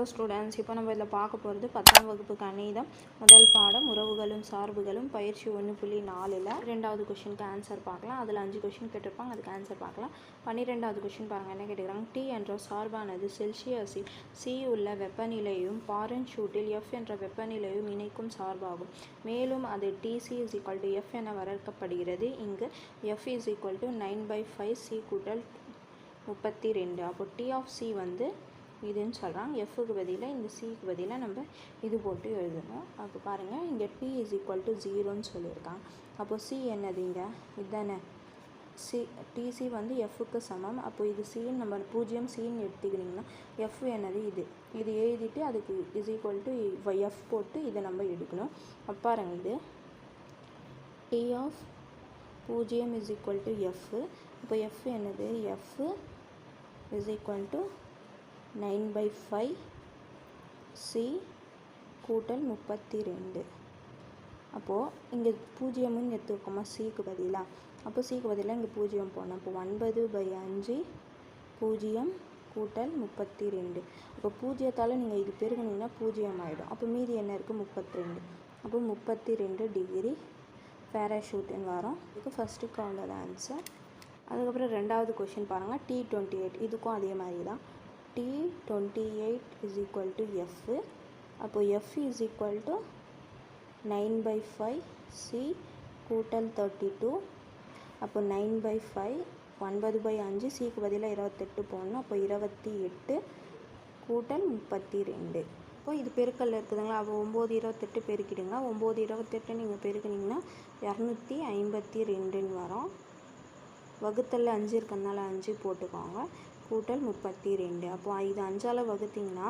Hello students இப்போ நம்ம இதில் பார்க்க போகிறது பத்தாம் வகுப்பு கணிதம். முதல் பாடம் உறவுகளும் சார்புகளும். பயிற்சி ஒன்று புள்ளி நாலில் ரெண்டாவது கொஷினுக்கு ஆன்சர் பார்க்கலாம். அதில் அஞ்சு கொஷின் கேட்டிருப்பாங்க அதுக்கு ஆன்சர் பார்க்கலாம். பன்னிரெண்டாவது கொஷின் பாருங்கள் என்ன கேட்டுக்கிறாங்க டி என்ற சார்பானது செல்சியஸில் சி உள்ள வெப்பநிலையும் பாரன்ஷூட்டில் எஃப் என்ற வெப்பநிலையும் இணைக்கும் சார்பாகும். மேலும் அது TC is equal to F என வரையறுக்கப்படுகிறது. இங்கு F is equal to nine by five C கூட்டல் முப்பத்தி ரெண்டு. அப்போ டி ஆஃப் சி வந்து இதுன்னு சொல்கிறாங்க எஃப்க்கு பதிலாக இந்த சிக்கு பதிலாக நம்ம இது போட்டு எழுதணும். அப்போ பாருங்கள் இங்கே டி இஸ் ஈக்குவல் டு ஜீரோன்னு சொல்லியிருக்காங்க. அப்போது சி என்னது இங்கே இதுதானே சி டிசி வந்து எஃப்க்கு சமம். அப்போ இது சின்னு நம்ம பூஜ்ஜியம் சின்னு எடுத்துக்கிட்டிங்கன்னா எஃப் என்னது? இது. இது எழுதிட்டு அதுக்கு இஸ் ஈக்குவல் டு எஃப் போட்டு இதை நம்ம எடுக்கணும். அப்போ பாருங்க இது டி ஆஃப் பூஜ்ஜியம் இஸ் ஈக்குவல் டு எஃப் இப்போ எஃப் என்னது? F is equal to nine by five C கூட்டல் முப்பத்தி ரெண்டு அப்போது இங்கே பூஜ்ஜியமும் எடுத்துக்கோமா சிக்கு பதிலாக அப்போ சிக்கு பதிலாக இங்கே பூஜ்ஜியம் போடணும். அப்போ ஒன்பது பை அஞ்சு பூஜ்ஜியம் கூட்டல் முப்பத்தி ரெண்டு அப்போ பூஜ்ஜியத்தால் நீங்கள் இது பெருகுனீங்கன்னா பூஜ்ஜியம் ஆகிடும் அப்போ மீதி என்ன இருக்குது முப்பத்தி ரெண்டு அப்போ முப்பத்தி ரெண்டு டிகிரி பேராஷூட்டுன்னு வரும். இதுக்கு ஃபஸ்ட்டு தான் ஆன்சர் அதுக்கப்புறம் ரெண்டாவது கொஷின் பாருங்கள் டி டுவெண்ட்டி எயிட் இதுக்கும் அதே மாதிரி தான் T twenty eight is equal to F அப்போது F is equal to nine by five C கூட்டல் தேர்ட்டி டூ அப்போ நைன் பை ஃபைவ் ஒன்பது பை அஞ்சு சிக்கு பதிலாக இருபத்தெட்டு போடணும். அப்போ இருபத்தி எட்டு கூட்டல் முப்பத்தி ரெண்டு. இப்போ இது பெருக்கல்ல இருக்குதுங்களா? அப்போ ஒம்பது இருபத்தெட்டு பெருக்கிடுங்க ஒம்பது இருபத்தெட்டு நீங்கள் பெருக்குனிங்கன்னா இரநூத்தி ஐம்பத்தி ரெண்டுன்னு வரும். வகுத்தலில் அஞ்சு இருக்கிறதுனால அஞ்சு போட்டுக்கோங்க. கூட்டல் முப்பத்தி ரெண்டு அப்போ இது அஞ்சால் வகுத்திங்கன்னா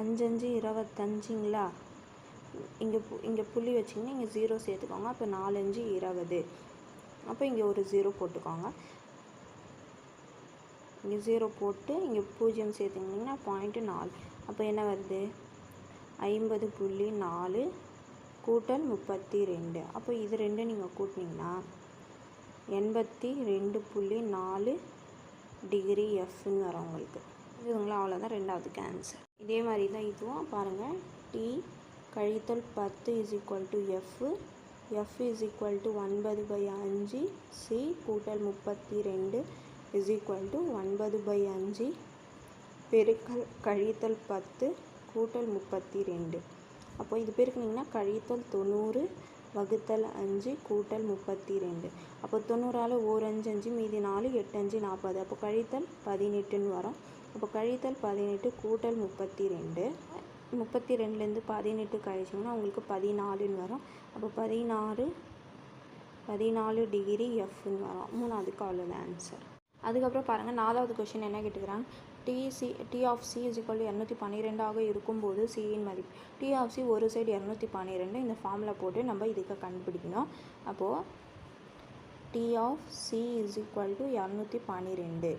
அஞ்சஞ்சு இருபத்தஞ்சுங்களா இங்கே இங்கே புள்ளி வச்சிங்கன்னா இங்கே ஜீரோ சேர்த்துக்கோங்க. அப்போ நாலஞ்சு இருபது அப்போ இங்கே ஒரு ஜீரோ போட்டுக்கோங்க. இங்கே ஜீரோ போட்டு இங்கே பூஜ்ஜியம் சேர்த்துக்கிட்டிங்கன்னா பாயிண்ட்டு நாலு. அப்போ என்ன வருது? ஐம்பது புள்ளி நாலு கூட்டல் முப்பத்தி ரெண்டு அப்போ இது ரெண்டும் நீங்கள் கூட்டினீங்கன்னா எண்பத்தி ரெண்டு புள்ளி நாலு டிகிரி எஃப்னு வரும் உங்களுக்கு. இதுங்களா அவ்வளோதான் ரெண்டாவதுக்கு ஆன்சர் இதே மாதிரி தான் இதுவும். பாருங்கள் டி கழித்தல் பத்து is equal to F F is equal to ஒன்பது பை அஞ்சு. சி கூட்டல் முப்பத்தி ரெண்டு இஸ் ஈக்குவல் டு ஒன்பது பை அஞ்சு. பெருக்கல் கழித்தல் பத்து கூட்டல் முப்பத்தி ரெண்டு. அப்போ இது பெருக்குனிங்கன்னா கழித்தல் தொண்ணூறு வகுத்தல் அஞ்சு கூட்டல் முப்பத்தி ரெண்டு அப்போ தொண்ணூறால் ஓர் அஞ்சு அஞ்சு மீதி நாலு எட்டு அஞ்சு நாற்பது அப்போ கழித்தல் பதினெட்டுன்னு வரும். அப்போ கழித்தல் பதினெட்டு கூட்டல் முப்பத்தி ரெண்டு முப்பத்தி ரெண்டுலேருந்து பதினெட்டு கழிச்சிங்கன்னா உங்களுக்கு பதினாலுன்னு வரும். அப்போ பதினாறு பதினாலு டிகிரி எஃப்னு வரும். மூணாவதுக்கு அவ்வளோதான் ஆன்சர் அதுக்கப்புறம் பாருங்கள் நாலாவது கொஷின் என்ன கேட்டுக்கிறாங்க? TC T of C is equal இரநூத்தி பன்னிரெண்டாக இருக்கும்போது சியின் மதிப்பு. டி ஆஃப் சி ஒரு சைடு இரநூத்தி பன்னிரெண்டு. இந்த ஃபார்மில் போட்டு நம்ம இதுக்கு கண்டுபிடிக்கணும். அப்போது T of C is equal to இரநூத்தி பன்னிரெண்டு.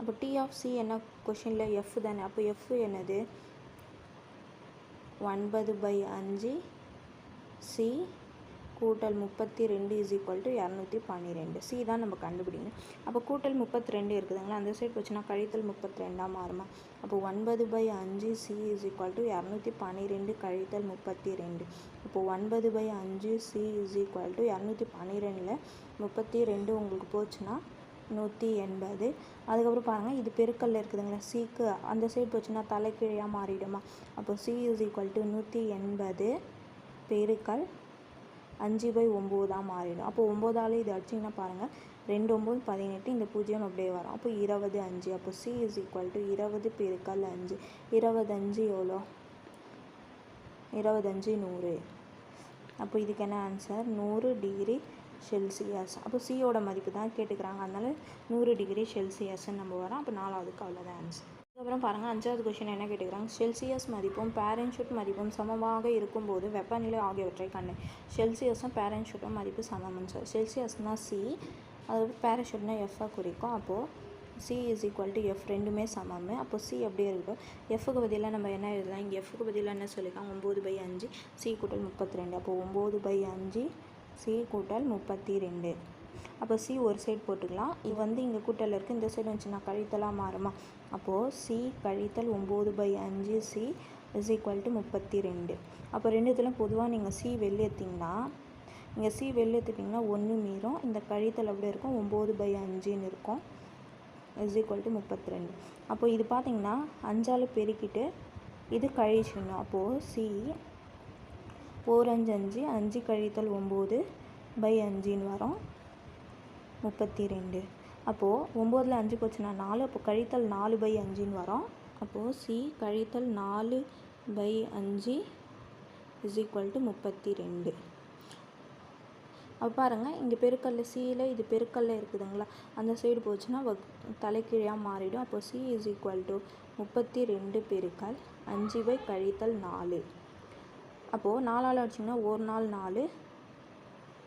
அப்போ டி ஆஃப் சி என்ன கொஷினில் எஃப் தானே. அப்போ எஃப் என்னது? ஒன்பது பை அஞ்சு சி கூட்டல் முப்பத்தி ரெண்டு இஸ் ஈக்குவல் டு இரநூத்தி பன்னிரெண்டு. சி தான் நம்ம கண்டுபிடிக்கணும். அப்போ கூட்டல் முப்பத்தி ரெண்டு இருக்குதுங்களா? அந்த சைடு போச்சுன்னா கழித்தல் முப்பத்தி ரெண்டாக மாறுமா? அப்போ ஒன்பது பை அஞ்சு சி இஸ் ஈக்குவல் டு இரநூத்தி பன்னிரெண்டு கழித்தல் முப்பத்தி ரெண்டு இப்போ ஒன்பது பை அஞ்சு சி இஸ் ஈக்குவல் டு இரநூத்தி பன்னிரெண்டில் முப்பத்தி ரெண்டு உங்களுக்கு போச்சுன்னா நூற்றி எண்பது. அதுக்கப்புறம் பாருங்கள் இது பெருக்கல்ல இருக்குதுங்களா? சிக்கு அந்த சைடு போச்சுன்னா தலைக்கீழையாக மாறிடுமா? அப்போ சி இஸ் ஈக்குவல் டு நூற்றி எண்பது பெருக்கல் அஞ்சு பை ஒம்போதாக மாறிடும். அப்போ ஒம்போதால் இது அடிச்சிங்கன்னா பாருங்கள் ரெண்டு ஒம்பது பதினெட்டு இந்த பூஜ்ஜியம் அப்படியே வரும். அப்போ இருபது அஞ்சு. அப்போ சி இஸ் ஈக்குவல் டு இருபது பெருக்கல் அஞ்சு. இருபதஞ்சு எவ்வளோ? இருபதஞ்சு நூறு. அப்போ இதுக்கு என்ன ஆன்சர் நூறு டிகிரி செல்சியஸ். அப்போ சியோட மதிப்பு தான் கேட்டுக்கிறாங்க. அதனால நூறு டிகிரி செல்சியஸ்ன்னு நம்ம வரோம். அப்போ நாலாவதுக்கு அவ்வளோதான் ஆன்சர் அதுக்கப்புறம் பாருங்கள் அஞ்சாவது கொஷின் என்ன கேட்டுக்கிறாங்க? செல்சியஸ் மதிப்பும் பேரன்ஷூட் மதிப்பும் சமமாக இருக்கும்போது வெப்பநிலை ஆகியவற்றை கண்டு செல்சியஸும் பேரன்ஷூட்டும் மதிப்பு சமம்னு சொல்லி செல்சியஸ்னால் சி அதாவது பேரஷூட்னா எஃப்ஆ குறிக்கும். அப்போது C is equal to F ரெண்டுமே சமம். அப்போது சி அப்படியே இருக்கட்டும் எஃப்க்கு பதிலாக நம்ம என்ன எழுதலாம்? இங்கே எஃப்க்கு பதிலாக என்ன சொல்லியிருக்காங்க? ஒம்பது பை அஞ்சு சி கூட்டல் முப்பத்தி ரெண்டு. அப்போது ஒம்பது பை அஞ்சு சி கூட்டல் முப்பத்தி ரெண்டு. அப்போ சி ஒரு சைடு போட்டுக்கலாம். இது வந்து இங்கே கூட்டல் இருக்குது இந்த சைடு வந்துச்சுன்னா கழித்தலாக மாறுமா? அப்போது சி கழித்தல் ஒம்பது பை அஞ்சு சி இஸ் ஈக்குவல் டு முப்பத்தி ரெண்டு அப்போ ரெண்டுத்துலையும் பொதுவாக நீங்கள் சி வெளியேற்றிங்கன்னா இங்கே சி வெளியேற்றிட்டிங்கன்னா ஒன்று மீறும். இந்த கழித்தல் அப்படியே இருக்கும். ஒம்பது பை அஞ்சுன்னு இருக்கும். இஸ் ஈக்குவல் டு முப்பத்தி ரெண்டு அப்போ இது பார்த்திங்கன்னா அஞ்சால் பெருக்கிட்டு இது கழிச்சிடணும். அப்போது சி ஓர் அஞ்சு அஞ்சு அஞ்சு கழித்தல் ஒம்பது பை அஞ்சுன்னு வரும். முப்பத்தி ரெண்டு அப்போது ஒம்போதில் அஞ்சு போச்சுன்னா நாலு அப்போ கழித்தல் நாலு பை அஞ்சுன்னு வரும். அப்போது சி கழித்தல் நாலு பை அஞ்சு இஸ் ஈக்குவல் டு முப்பத்தி ரெண்டு அப்போ பாருங்கள் இங்கே பெருக்கல்ல சியில் இது பெருக்கல்ல இருக்குதுங்களா? அந்த சைடு போச்சுன்னா வக் தலைக்கீழாக மாறிடும். அப்போ சி இஸ் ஈக்குவல் டு முப்பத்தி ரெண்டு பெருக்கல் அஞ்சு பை கழித்தல் நாலு. அப்போது நாலால் வச்சிங்கன்னா ஒரு நாள் நாலு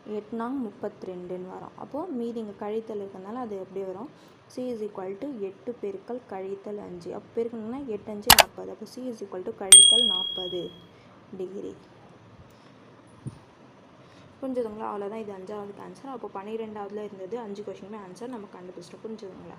எட்நாங் நாங் முப்பத்தி ரெண்டுன்னு வரும். அப்போது மீதி இங்கே கழித்தல் இருக்கிறதுனால அது எப்படி வரும்? சி இஸ் ஈக்குவல் டு எட்டு பெருக்கல் கழித்தல் அஞ்சு. அப்போ பெருக்கணும்னா எட்டு அஞ்சு நாற்பது. அப்போ சி இஸ் ஈக்குவல் டு கழித்தல் நாற்பது டிகிரி புரிஞ்சுதுங்களா? அவ்வளோதான் இது அஞ்சாவதுக்கு ஆன்சர் அப்போ பன்னிரெண்டாவதுல இருந்தது அஞ்சு கொஷினுமே ஆன்சர் நம்ம கண்டுபிடிச்சிட்டோம். புரிஞ்சுதுங்களா?